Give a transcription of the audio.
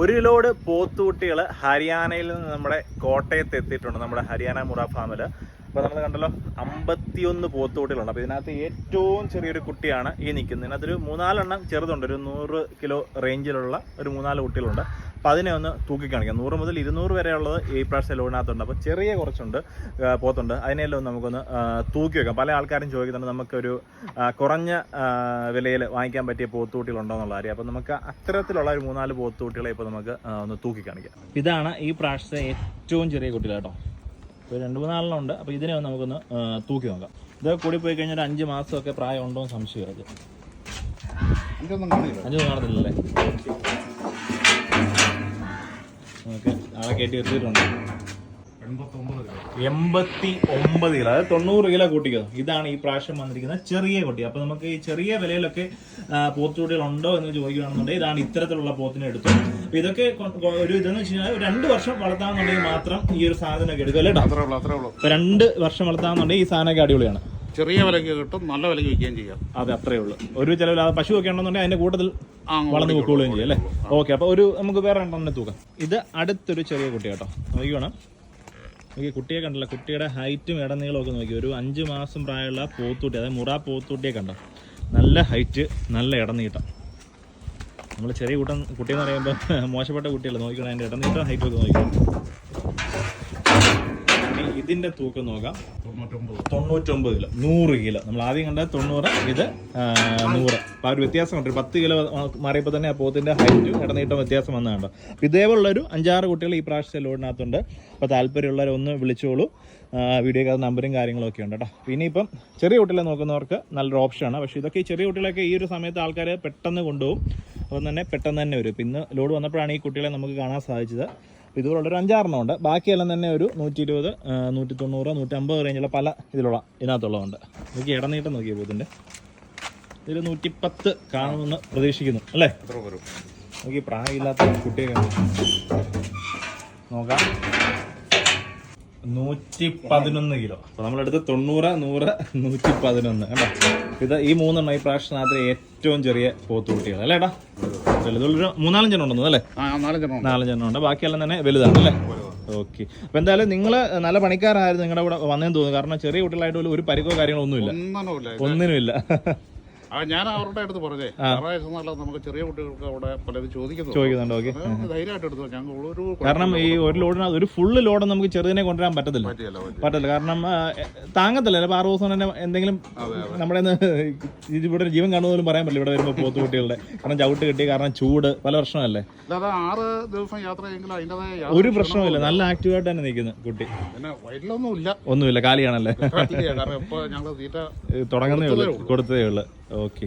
ഒരു ലോഡ് പോത്തുകുട്ടികൾ ഹരിയാനയിൽ നിന്ന് നമ്മുടെ കോട്ടയത്ത് എത്തിയിട്ടുണ്ട് നമ്മുടെ ഹരിയാന മുറ ഫാമിൽ അപ്പോൾ നമ്മൾ കണ്ടല്ലോ അമ്പത്തിയൊന്ന് പോത്തുകുട്ടികളുണ്ട്. അപ്പോൾ ഇതിനകത്ത് ഏറ്റവും ചെറിയൊരു കുട്ടിയാണ് ഈ നിൽക്കുന്നത് ഇതിനകത്തൊരു മൂന്നാലെണ്ണം ചെറുതുണ്ട്. ഒരു നൂറ് കിലോ റേഞ്ചിലുള്ള ഒരു മൂന്നാൽ കുട്ടികളുണ്ട്. അപ്പോൾ അതിനെ ഒന്ന് തൂക്കിക്കാണിക്കാം നൂറ് മുതൽ ഇരുന്നൂറ് വരെയുള്ളത് ഈ പ്രാവശ്യം ലോണിനകത്തുണ്ട്. അപ്പോൾ ചെറിയ കുറച്ചുണ്ട് പോത്തുണ്ട്. അതിനെല്ലാം ഒന്ന് നമുക്കൊന്ന് തൂക്കി വെക്കാം. പല ആൾക്കാരും ചോദിക്കുന്നുണ്ട് നമുക്കൊരു കുറഞ്ഞ വിലയിൽ വാങ്ങിക്കാൻ പറ്റിയ പോത്തുകുട്ടികളുണ്ടോ എന്നുള്ള കാര്യം. അപ്പോൾ നമുക്ക് അത്തരത്തിലുള്ള ഒരു മൂന്നാൽ പോത്തുകുട്ടികളെ ഇപ്പോൾ നമുക്ക് ഒന്ന് തൂക്കി കാണിക്കാം. ഇതാണ് ഈ പ്രാവശ്യത്തെ ഏറ്റവും ചെറിയ കുട്ടികൾ കേട്ടോ. ഇപ്പോൾ രണ്ട് മൂന്നാലെണ്ണം ഉണ്ട്. അപ്പോൾ ഇതിനെ ഒന്ന് നമുക്കൊന്ന് തൂക്കി നോക്കാം. ഇത് കൂടി പോയി കഴിഞ്ഞാൽ ഒരു അഞ്ച് മാസമൊക്കെ പ്രായം ഉണ്ടോ എന്ന് സംശയമാണ് അഞ്ചൊന്നും ഇതൊന്നും കാണില്ല. അഞ്ച് കാണത്തില്ലല്ലേ? ഓക്കെ ആളെ കയറ്റി എത്തിയിട്ടുണ്ട് എൺപത്തി ഒമ്പത് കിലോ അതായത് തൊണ്ണൂറ് കിലോ കൂട്ടിക്കോ. ഇതാണ് ഈ പ്രാവശ്യം വന്നിരിക്കുന്ന ചെറിയ കുട്ടി അപ്പൊ നമുക്ക് ഈ ചെറിയ വിലയിലൊക്കെ പോത്തുകുട്ടികൾ ഉണ്ടോ എന്ന് ചോദിക്കുകയാണെന്നുണ്ടെങ്കിൽ ഇതാണ് ഇത്തരത്തിലുള്ള പോത്തിനെ എടുത്തു. അപ്പൊ ഇതൊക്കെ ഒരു ഇതെന്ന് വെച്ച് കഴിഞ്ഞാൽ രണ്ട് വർഷം വളർത്താമെന്നുണ്ടെങ്കിൽ മാത്രം ഈ ഒരു സാധനമൊക്കെ എടുക്കുക അല്ലേ രണ്ട് വർഷം വളർത്താമെന്നുണ്ടെങ്കിൽ ഈ സാധനമൊക്കെ അടിപൊളിയാണ്. ചെറിയ വിലയ്ക്ക് കിട്ടും നല്ല വിലയ്ക്ക് വിൽക്കുകയും ചെയ്യാം. അതെ അത്രേ ഉള്ളൂ. ഒരു ചിലവിൽ പശു ഒക്കെ ഉണ്ടെന്നുണ്ടെങ്കിൽ അതിന്റെ കൂട്ടത്തിൽ വളർന്നു. പൊക്കോളുകയും ചെയ്യും അല്ലേ? ഓക്കെ അപ്പൊ ഒരു നമുക്ക് വേറെ രണ്ടെണ്ണം തൂക്കാം. ഇത് അടുത്തൊരു ചെറിയ കുട്ടി കേട്ടോ. നോക്കിക്കോണം. നോക്കി കുട്ടിയെ കണ്ടല്ലോ. കുട്ടിയുടെ ഹൈറ്റും ഇടനീളം ഒക്കെ നോക്കി. ഒരു അഞ്ച് മാസം പ്രായമുള്ള പോത്തൂട്ടി അതായത് മുറ പോത്തൂട്ടിയെ കണ്ടോ? നല്ല ഹൈറ്റ് നല്ല ഇടനീട്ടം നമ്മൾ ചെറിയ കുട്ടൻ കുട്ടിയെന്ന് പറയുമ്പോൾ മോശപ്പെട്ട കുട്ടിയല്ല? നോക്കിക്കണം അതിന്റെ ഇടനീട്ടം ഹൈറ്റും ഒക്കെ നോക്കിക്കണം. ഇതിന്റെ തൂക്കം നോക്കാം. തൊണ്ണൂറ്റൊമ്പത്. കിലോ. നൂറ് കിലോ. നമ്മൾ ആദ്യം കണ്ട തൊണ്ണൂറ് ഇത് നൂറ്. അപ്പോൾ ആ ഒരു വ്യത്യാസമുണ്ട് ഒരു പത്ത് കിലോ മാറിയപ്പോൾ തന്നെ ആ പോത്തിന്റെ ഹൈറ്റും ഇടനീട്ടം വ്യത്യാസം വന്ന കണ്ടോ ഒരു ഇതേപോലുള്ളൊരു അഞ്ചാറ് കുട്ടികൾ ഈ പ്രാവശ്യത്തെ ലോഡിനകത്തുണ്ട്. അപ്പോൾ താല്പര്യമുള്ളവർ ഒന്ന് വിളിച്ചോളൂ. വീഡിയോക്ക് അത് നമ്പറും കാര്യങ്ങളും ഒക്കെ ഉണ്ട് കേട്ടോ. പിന്നെ ഇപ്പം ചെറിയ കുട്ടികളെ നോക്കുന്നവർക്ക് നല്ലൊരു ഓപ്ഷനാണ് പക്ഷേ ഇതൊക്കെ ഈ ചെറിയ കുട്ടികളൊക്കെ ഈ ഒരു സമയത്ത് ആൾക്കാർ പെട്ടെന്ന് കൊണ്ടുപോകും. അപ്പം തന്നെ പെട്ടെന്ന് തന്നെ വരും. ഇന്ന് ലോഡ് വന്നപ്പോഴാണ് ഈ കുട്ടികളെ നമുക്ക് കാണാൻ സാധിച്ചത്. അപ്പോൾ ഇതുപോലുള്ള ഒരു അഞ്ചാറെണ്ണം ഉണ്ട്. ബാക്കിയെല്ലാം തന്നെ ഒരു നൂറ്റി ഇരുപത് നൂറ്റി തൊണ്ണൂറ് നൂറ്റി അമ്പത് റേഞ്ചുള്ള പല ഇതിലുള്ള ഇതിനകത്തുള്ളതുണ്ട്. നോക്കി ഇടനീട്ടം നോക്കിയ പോത്തിന്റെ ഇതിൽ നൂറ്റിപ്പത്ത് കാണുമെന്ന് പ്രതീക്ഷിക്കുന്നു. അല്ലേ? നോക്കി പ്രായമില്ലാത്ത കുട്ടിയെ നോക്കാം. നൂറ്റി പതിനൊന്ന് കിലോ. അപ്പോൾ നമ്മളെടുത്ത് തൊണ്ണൂറ് നൂറ് നൂറ്റി പതിനൊന്ന് കേട്ടോ ഇത് ഈ മൂന്നെണ്ണം ഈ പ്രാവശ്യത്തിനകത്ത് ഏറ്റവും ചെറിയ പോത്തുകുട്ടികൾ അല്ലേ ഏട്ടാ ഇതൊരു മൂന്നാലഞ്ചെണ്ണം ഉണ്ടെന്ന് അല്ലേ? നാലഞ്ചെണ്ണം ഉണ്ട്. ബാക്കിയെല്ലാം തന്നെ വലുതാണ് അല്ലേ? ഓക്കെ. അപ്പൊ എന്തായാലും നിങ്ങൾ നല്ല പണിക്കാരായിരുന്നു നിങ്ങളുടെ കൂടെ വന്നേന്ന് തോന്നുന്നു. കാരണം ചെറിയ കുട്ടികളായിട്ട് പോലും ഒരു പരിക്കോ കാര്യങ്ങളോ ഒന്നുമില്ല. ഒന്നിനുമില്ല. ആ ഞാൻ അവരുടെ അടുത്ത് പറഞ്ഞേ. ഞായറാഴ്ച നല്ല നമുക്ക് ചെറിയ കുട്ടികൾക്ക് അവിടെ പലരും ചോദിക്കുന്നു ചോദിക്കുന്നുണ്ട് ഓക്കെ. ധൈര്യമായിട്ട് എടുത്തു ഞങ്ങൾ ഒരു കാരണം ഈ ഒരു ലോഡിനകത്ത് ഒരു ഫുള്ള് ലോഡ് നമുക്ക് ചെറുതിനെ കൊണ്ടുവരാൻ പറ്റത്തില്ല. പറ്റത്തില്ല പറ്റില്ല. കാരണം താങ്ങത്തില്ല. ചിലപ്പോൾ ആറ് ദിവസം തന്നെ എന്തെങ്കിലും നമ്മുടെ ഇവിടെ ജീവൻ കാണുന്ന പോലും പറയാൻ പറ്റില്ല. ഇവിടെ വരുമ്പോൾ പോത്ത് കുട്ടികളുടെ. കാരണം ചവിട്ട് കിട്ടി കാരണം ചൂട് പല പ്രശ്നമല്ലേ? ആറ് ദിവസം യാത്ര ഒരു പ്രശ്നമില്ല നല്ല ആക്റ്റീവായിട്ട് തന്നെ നിൽക്കുന്നു കുട്ടി. ഒന്നുമില്ല കാലിയാണല്ലേ? തുടങ്ങുന്നേ ഉള്ളൂ കൊടുത്തേ ഉള്ളൂ. ഓക്കെ